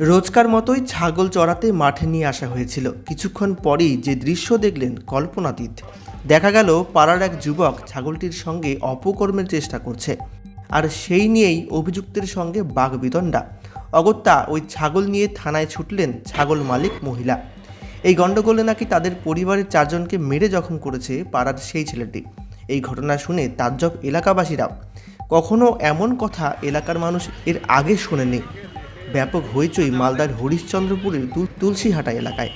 রোজকার মতোই ছাগল চড়াতে মাঠে নিয়ে আসা হয়েছিল। কিছুক্ষণ পরেই যে দৃশ্য দেখলেন কল্পনাতীত। দেখা গেল পাড়ার এক যুবক ছাগলটির সঙ্গে অপকর্মের চেষ্টা করছে। আর সেই নিয়েই অভিযুক্তের সঙ্গে বাগবিতণ্ডা অগত্যা ওই ছাগল নিয়ে থানায় ছুটলেন ছাগল মালিক মহিলা। এই গণ্ডগোলে নাকি তাদের পরিবারের চারজনকে মেরে জখম করেছে পাড়ার সেই ছেলেটি। এই ঘটনা শুনে তাজ্জব এলাকাবাসীরাও, কখনো এমন কথা এলাকার মানুষ এর আগে শোনেনি ব্যাপক হইচই মালদার হরিশ্চন্দ্রপুরের তুলসীহাটা এলাকায়।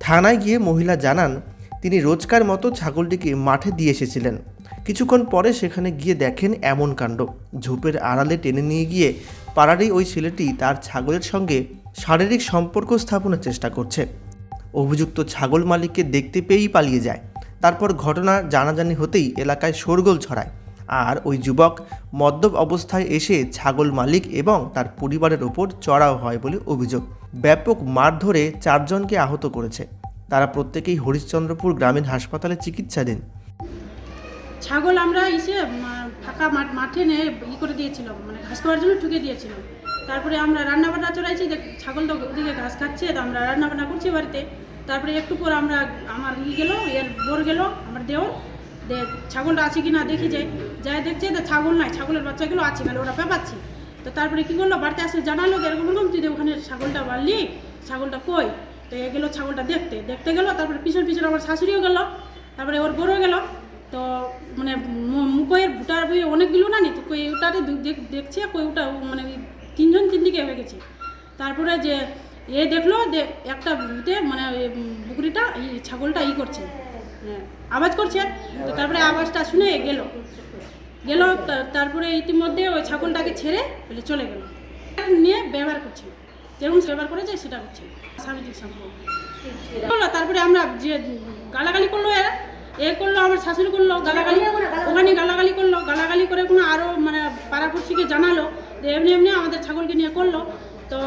থানায় গিয়ে মহিলা জানান, তিনি রোজকার মতো ছাগলটিকে মাঠে দিয়ে এসেছিলেন। কিছুক্ষণ পরে সেখানে গিয়ে দেখেন এমন কাণ্ড। ঝোপের আড়ালে টেনে নিয়ে গিয়ে পাড়ারই ওই ছেলেটি তার ছাগলের সঙ্গে শারীরিক সম্পর্ক স্থাপনের চেষ্টা করছে। অভিযুক্ত ছাগল মালিককে দেখতে পেয়েই পালিয়ে যায়। তারপর ঘটনা জানাজানি হতেই এলাকায় শোরগোল ছড়ায়। আর ওই যুবক মদ্যপ অবস্থায় এসে ছাগল মালিক এবং তার পরিবারের ওপর চড়াও হয় বলে অভিযোগ। ব্যাপক মারধরে চারজনকে আহত করেছে। তারা প্রত্যেকেই হরিশ্চন্দ্রপুর গ্রামীণ হাসপাতালে চিকিৎসা চিকিৎসাধীন। ছাগল আমরা এসে ফাঁকা মাঠ মাঠে নিয়ে ই করে দিয়েছিলাম মানে ঘাস খাওয়ার জন্য ঠুকে দিয়েছিলাম। তারপরে আমরা রান্না বান্না চড়াইছি ছাগল তো ওদিকে ঘাস খাচ্ছে, তো আমরা রান্না বান্না করছি বাড়িতে। তারপরে একটু পর আমরা, আমার ই গেলো, এর বোর গেলো, আমার দেওর দে, ছাগলটা আছে কি না দেখি যাই যাই দেখছে তো ছাগল নাই, ছাগলের বাচ্চাগুলো আছে খালি ওরা পেপাচ্ছে। তো তারপরে কী করল? বাড়িতে আসে জানালো যে এরকম এরকম, তুই যে ওখানে ছাগলটা বাড়লি, ছাগলটা কই? তো এ গেলো ছাগলটা দেখতে দেখতে গেলো, তারপরে পিছন পিছন আমার শাশুড়িও গেলো, তারপরে ওর বড় গেলো। তো মানে মু- মুখের ভুটার বই অনেকগুলো না নি তো কই ওটাতে দেখছে, কই ওটা মানে তিনজন তিন দিকে হয়ে গেছে। তারপরে যে এ দেখল যে একটা ভূতে মানে বুকরিটা ছাগলটা ই করছে। আওয়াজ করছে তো তারপরে আওয়াজটা শুনে গেল। গেল তারপরে ইতিমধ্যে ওই ছাগলটাকে ছেড়ে বলে চলে গেল। নিয়ে ব্যবহার করছে যেরকম ব্যবহার করেছে, সেটা হচ্ছে। স্বামীজির সম্পর্ক। তারপরে আমরা যে গালাগালি করল এরা, এ করল, আমার শাশুড়ি করল, গালাগালি, ওখানে গালাগালি করল, গালাগালি করে কোনো আরও মানে পাড়াপড়শিকে জানালো, যে এমনি এমনি আমাদের ছাগলকে নিয়ে করল। তো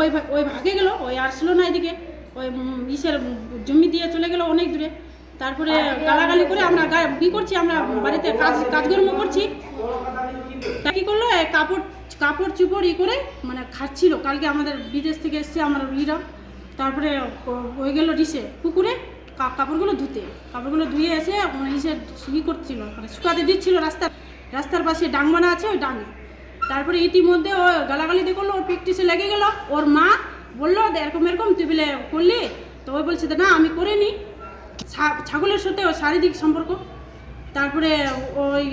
ওই ওই ভাগে গেলো, ওই আসলো না এদিকে। ওই ইসের জমি দিয়ে চলে গেলো অনেক দূরে। তারপরে গালাগালি করে আমরা কি করছি, আমরা বাড়িতে কাজ কাজকর্ম করছি। তা কি করল? কাপড় কাপড় চুপড় ই করে মানে খাচ্ছিল। কালকে আমাদের বিদেশ থেকে এসছে আমার ইরা। তারপরে হয়ে গেলো ডিসে পুকুরে কাপড়গুলো ধুতে। কাপড়গুলো ধুয়ে এসে মানে ইসে ই করছিল মানে শুকাতে দিচ্ছিল রাস্তার রাস্তার পাশে ডাংবানা আছে ওই ডাঙে। তারপরে ইতিমধ্যে ও গালাগালি দিয়ে করল ওর প্র্যাকটিসে লেগে গেল। ওর মা বলল এরকম এরকম তুই বলে করলি? তো ওই বলছে না, আমি করিনি। ছাগলের সাথে ওর শারীরিক সম্পর্ক। তারপরে ওই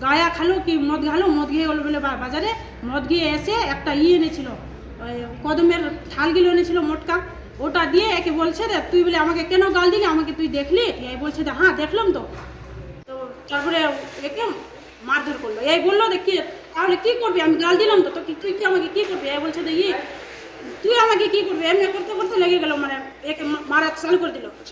গায়া খালো কি মদ খালো, মদ খেয়ে গেলো বলে বাজারে। মদ গিয়ে এসে একটা ই এনেছিল কদমের থালগুলো এনেছিল মোটকা। ওটা দিয়ে একে বলছে রে তুই বলে আমাকে কেন গাল দিলি? আমাকে তুই দেখলি? এই বলছে যে হ্যাঁ দেখলাম তো। তো তারপরে একে মারধর করল। এই বলল কি তাহলে কি করবি? আমি গাল দিলাম তো তো কি- তুই কি আমাকে কি করবি? এই বলছে যে, ই, তুই আমাকে কি করবি? এমনি করতে করতে লেগে গেল মানে একে মারা চালু করে দিল।